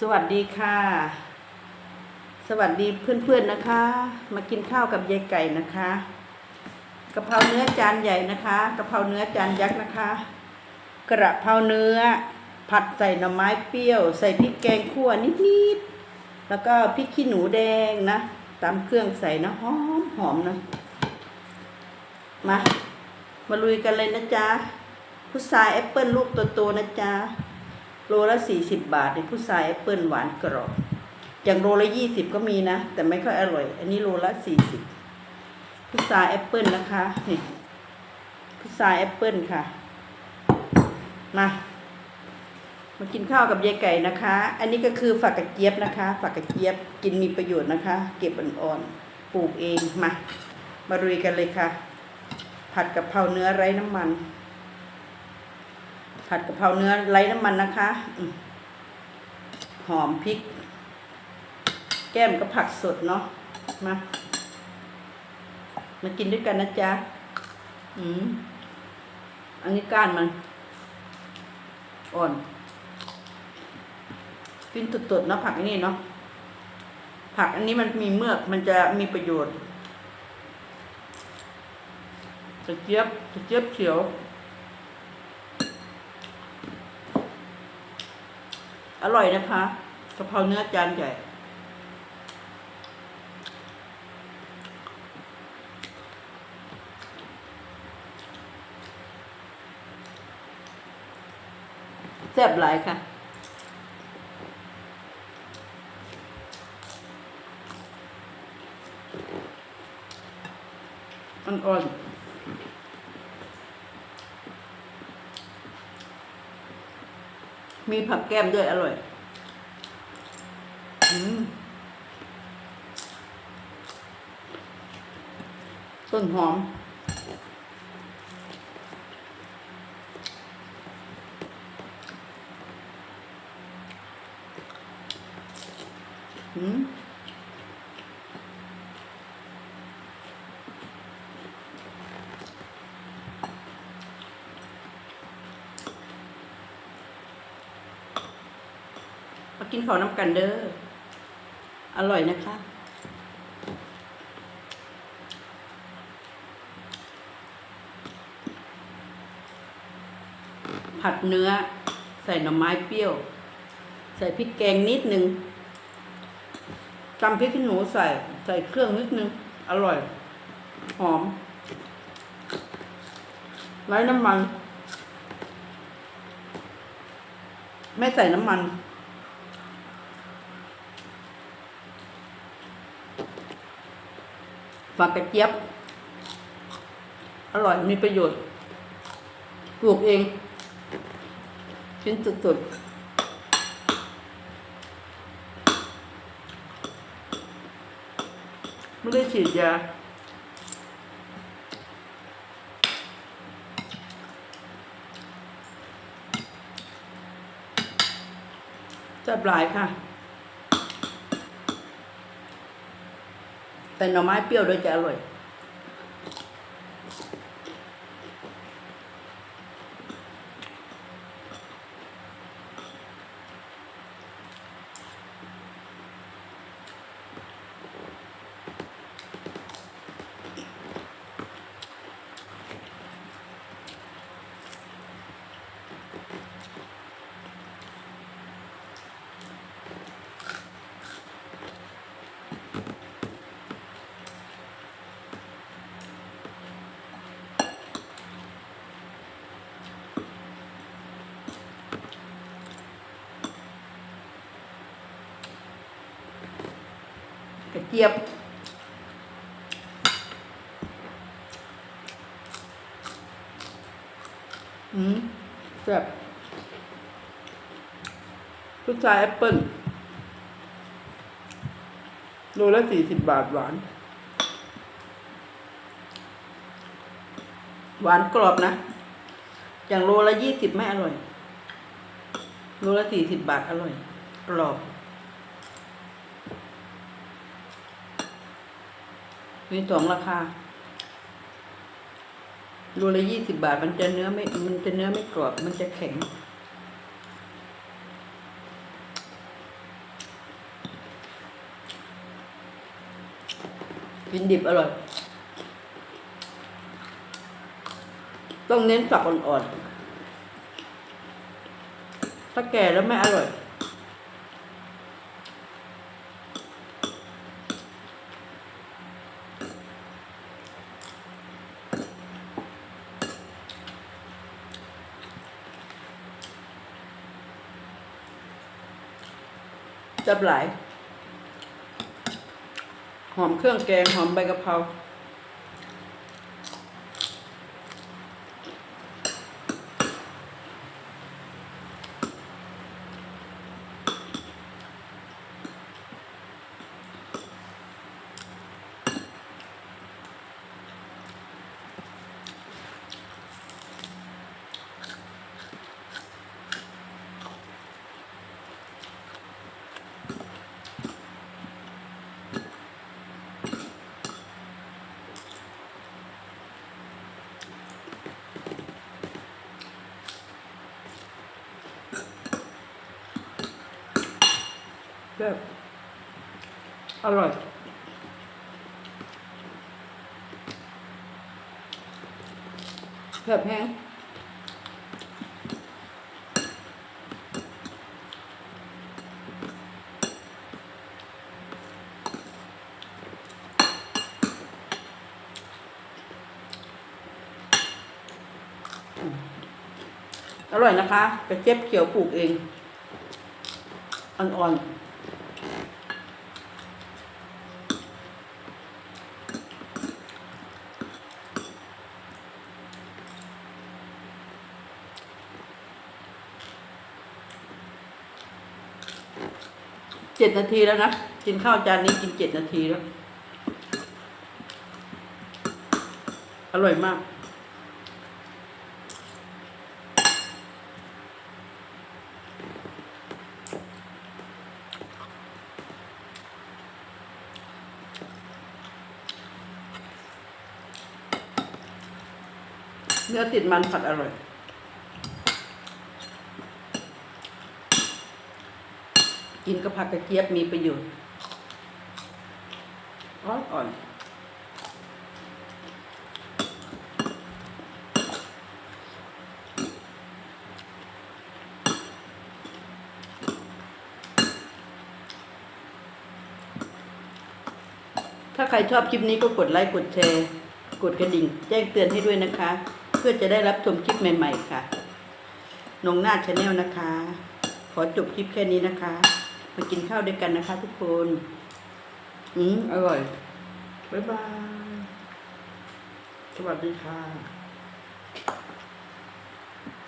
สวัสดีค่ะ สวัสดีเพื่อนๆนะคะ มากินข้าวกับยายไก่นะคะกะเพราเนื้อจานใหญ่นะคะกะเพราเนื้อจานยักษ์นะคะ กระเพราเนื้อ ผัดใส่หน่อไม้เปรี้ยว ใส่พริกแกงขั่วนิดๆแล้วก็พริกขี้หนูแดงนะตามเครื่องใส่นะหอมหอมนะมามาลุยกันเลยนะจ๊ะพุทราแอปเปิลลูกโตๆนะจ๊ะ โลละสี่สิบบาทในพุทราแอปเปิลหวานกรอบ อย่างโลละยี่สิบก็มีนะ แต่ไม่ค่อยอร่อย อันนี้โลละสี่สิบพุทราแอปเปิลนะคะนี่พุทราแอปเปิลค่ะ มามากินข้าวกับยายไก่นะคะ อันนี้ก็คือฝักกระเจี๊ยบนะคะ ฝักกระเจี๊ยบกินมีประโยชน์นะคะ เก็บอ่อนๆ ปลูกเอง มา มารุยกันเลยค่ะ ผัดกะเพราเนื้อไร้น้ำมัน ผัดกะเพราเนื้อไร้น้ำมันนะคะหอมพริก แก้มก็ผักสดเนาะมามากินด้วยกันนะจ๊ะอืมอันนี้ก้านมัน อ่อน กินตุดๆเนาะผักอันนี้เนาะผักอันนี้มันมีเมือกมันจะมีประโยชน์กระเจี๊ยบกระเจี๊ยบเขียว อร่อยนะคะกะเพราเนื้อจานใหญ่ แซ่บหลายค่ะอ่อนๆ มีผักแก้มด้วยอร่อยอต้นหอม อืม ข้าวน้ำกันเด้อ อร่อยนะคะ ผัดเนื้อ ใส่หน่อไม้เปรี้ยว ใส่พริกแกงนิดนึงตำพริกขี้หนูใส่ ใส่เครื่องนิดนึง อร่อย หอม ไร้น้ำมัน ไม่ใส่น้ำมัน ฝากกระเจี๊ยบ อร่อยมีประโยชน์ ปลูกเอง ชิ้นสุดๆไม่ได้ฉีดยา จับหลายค่ะ แต่หน่อไม้เปรี้ยวด้วยจะอร่อย เจี๊ยบ อืมแบบพุทราแอปเปิ้ลโลละสี่สิบบาทหวาน หวานกรอบนะ อย่างโลละยี่สิบไม่อร่อย โลละสี่สิบบาทอร่อย กรอบ มีสองราคาโลละยี่สิบบาท มันจะเนื้อไม่ มันจะเนื้อไม่กรอบ มันจะแข็ง กินดิบอร่อย ต้องเน้นฝักอ่อนๆ ถ้าแก่แล้วไม่อร่อย จับหลาย หอมเครื่องแกง หอมใบกะเพรา แบบอร่อยแบบแห้งอร่อยนะคะกระเจี๊ยบเขียวปลูกเอง อ่อนๆ เจ็ดนาทีแล้วนะ กินข้าวจานนี้กินเจ็ดนาทีแล้ว อร่อยมาก เนื้อติดมันผัดอร่อย กินกับผักกระเจี๊ยบมีประโยชน์อ่อนอ่อนถ้าใครชอบคลิปนี้ก็กดไลค์กดแชร์ กดกระดิ่ง แจ้งเตือนให้ด้วยนะคะ เพื่อจะได้รับชมคลิปใหม่ ๆ ค่ะนงนาชาแนลนะคะ ขอจบคลิปแค่นี้นะคะ มากินข้าวด้วยกันนะคะ ทุกคนอืมอร่อย บ๊ายบาย สวัสดีค่ะ